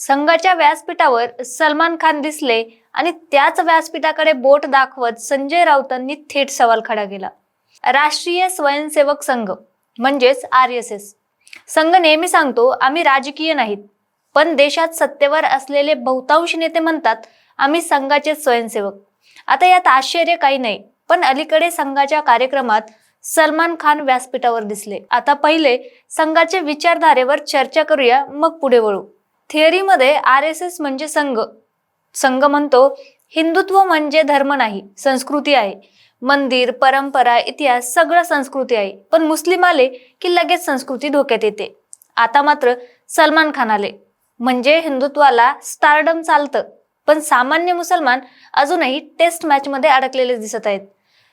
संघाच्या व्यासपीठावर सलमान खान दिसले आणि त्याच व्यासपीठाकडे बोट दाखवत संजय राऊतांनी थेट सवाल खडा केला. राष्ट्रीय स्वयंसेवक संघ म्हणजेच आर एस एस. संघ नेहमी सांगतो आम्ही राजकीय नाहीत पण देशात सत्तेवर असलेले बहुतांश नेते म्हणतात आम्ही संघाचे स्वयंसेवक. आता यात आश्चर्य काही नाही पण अलीकडे संघाच्या कार्यक्रमात सलमान खान व्यासपीठावर दिसले. आता पहिले संघाचे विचारधारेवर चर्चा करूया मग पुढे वळू. थिअरीमध्ये आर एस एस म्हणजे संघ. संघ म्हणतो हिंदुत्व म्हणजे धर्म नाही संस्कृती आहे. मंदिर परंपरा इतिहास सगळं संस्कृती आहे. पण मुस्लिम आले की लगेच संस्कृती धोक्यात येते. आता मात्र सलमान खान आले. म्हणजे हिंदुत्वाला स्टारडम चालतं. पण सामान्य मुसलमान अजूनही टेस्ट मॅचमध्ये अडकलेले दिसत आहेत.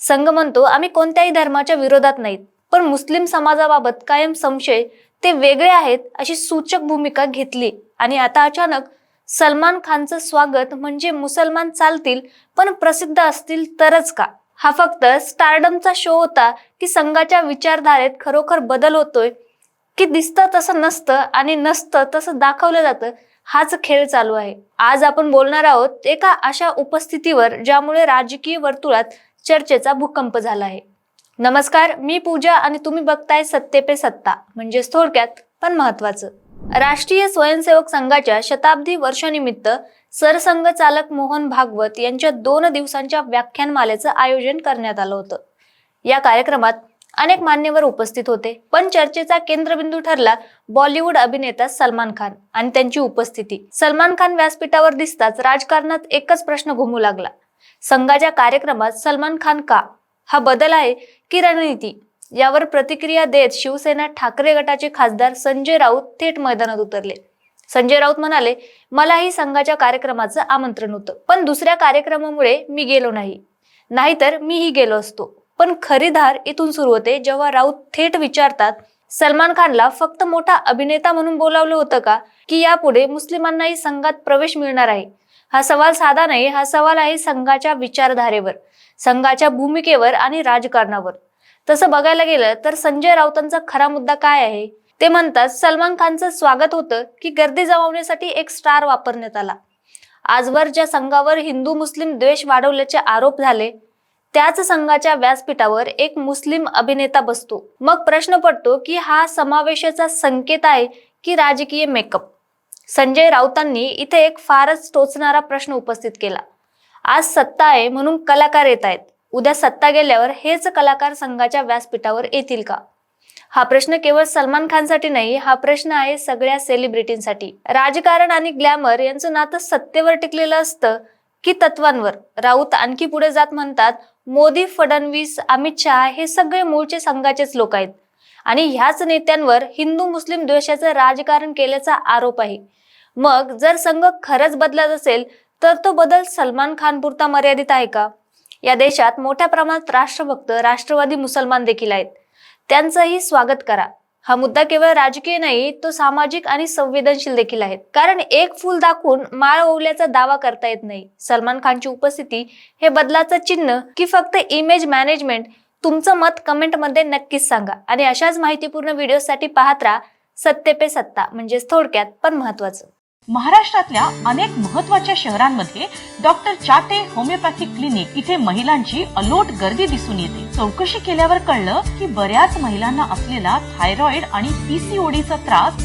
संघ म्हणतो आम्ही कोणत्याही धर्माच्या विरोधात नाहीत. पण मुस्लिम समाजाबाबत कायम संशय ते वेगळे आहेत अशी सूचक भूमिका घेतली. आणि आता अचानक सलमान खानचं स्वागत म्हणजे मुसलमान चालतील पण प्रसिद्ध असतील तरच का? हा फक्त स्टारडमचा शो होता की संघाच्या विचारधारेत खरोखर बदल होतोय. की दिसतं तसं नसतं आणि नसतं तसं दाखवलं जातं हाच खेळ चालू आहे. आज आपण बोलणार आहोत एका अशा उपस्थितीवर ज्यामुळे राजकीय वर्तुळात चर्चेचा भूकंप झाला आहे. नमस्कार मी पूजा आणि तुम्ही बघताय सत्ते पे सत्ता म्हणजेच थोडक्यात पण महत्वाचं राष्ट्रीय स्वयंसेवक संघाच्या शताब्दी वर्षानिमित्त सरसंघ चालक मोहन भागवत यांच्या दोन दिवसांच्या व्याख्यानमालेचं आयोजन करण्यात आलं होतं. या कार्यक्रमात अनेक मान्यवर उपस्थित होते पण चर्चेचा केंद्रबिंदू ठरला बॉलिवूड अभिनेता सलमान खान आणि त्यांची उपस्थिती. सलमान खान व्यासपीठावर दिसताच राजकारणात एकच प्रश्न घुमू लागला. संघाच्या कार्यक्रमात सलमान खान का? हा बदल आहे की रणनीती? यावर प्रतिक्रिया देत शिवसेना ठाकरे गटाचे खासदार संजय राऊत थेट मैदानात उतरले. संजय राऊत म्हणाले मलाही संघाच्या कार्यक्रमाचं आमंत्रण होतं. पण दुसऱ्या कार्यक्रमामुळे मी गेलो नाही. नाहीतर मीही गेलो असतो. पण खरी धार इथून सुरू होते जेव्हा राऊत थेट विचारतात सलमान खानला फक्त मोठा अभिनेता म्हणून बोलावलं होतं का? की यापुढे मुस्लिमांनाही संघात प्रवेश मिळणार आहे. हा सवाल साधा नाही हा सवाल आहे संघाच्या विचारधारेवर संघाच्या भूमिकेवर आणि राजकारणावर. तसं बघायला गेलं तर संजय राऊतांचा खरा मुद्दा काय आहे? ते म्हणतात सलमान खानचं स्वागत होतं की गर्दी जमावण्यासाठी एक स्टार वापरण्यात आला. आजवर ज्या संघावर हिंदू मुस्लिम द्वेष वाढवल्याचे आरोप झाले त्याच संघाच्या व्यासपीठावर एक मुस्लिम अभिनेता बसतो. मग प्रश्न पडतो की हा समावेशाचा संकेत आहे की राजकीय मेकअप? संजय राऊतांनी इथे एक फारच टोचणारा प्रश्न उपस्थित केला. आज सत्ता आहे म्हणून कलाकार येत आहेत. उद्या सत्ता गेल्यावर हेच कलाकार संघाच्या व्यासपीठावर येतील का? हा प्रश्न केवळ सलमान खानसाठी नाही हा प्रश्न आहे सगळ्या सेलिब्रिटींसाठी. राजकारण आणि ग्लॅमर यांचं नातं सत्तेवर टिकलेलं असतं की तत्वांवर? राऊत आणखी पुढे जात म्हणतात मोदी फडणवीस अमित शहा हे सगळे मूळचे संघाचेच लोक आहेत. आणि ह्याच नेत्यांवर हिंदू मुस्लिम द्वेषाचं राजकारण केल्याचा आरोप आहे. मग जर संघ खरंच बदलत असेल तर तो बदल सलमान खान पुरता मर्यादित आहे का? या देशात मोठ्या प्रमाणात राष्ट्रभक्त राष्ट्रवादी मुसलमान देखील आहेत. त्यांचंही स्वागत करा. हा मुद्दा केवळ राजकीय नाही तो सामाजिक आणि संवेदनशील देखील आहे कारण एक फूल दाखवून माळ ओवल्याचा दावा करता येत नाही. सलमान खानची उपस्थिती हे बदलाचं चिन्ह की फक्त इमेज मॅनेजमेंट तुमचं मत कमेंटमध्ये नक्कीच सांगा. आणि अशाच माहितीपूर्ण व्हिडिओसाठी पाहत राहा सत्ते पे सत्ता म्हणजेच थोडक्यात पण महत्वाचं. महाराष्ट्रातल्या अनेक महत्त्वाच्या शहरांमध्ये डॉक्टर चाटे होमिओपॅथिक क्लिनिक इथे महिलांची अलोट गर्दी दिसून येते. चौकशी केल्यावर कळलं की बऱ्याच महिलांना असलेला थायरॉइड आणि पीसीओडीचा त्रास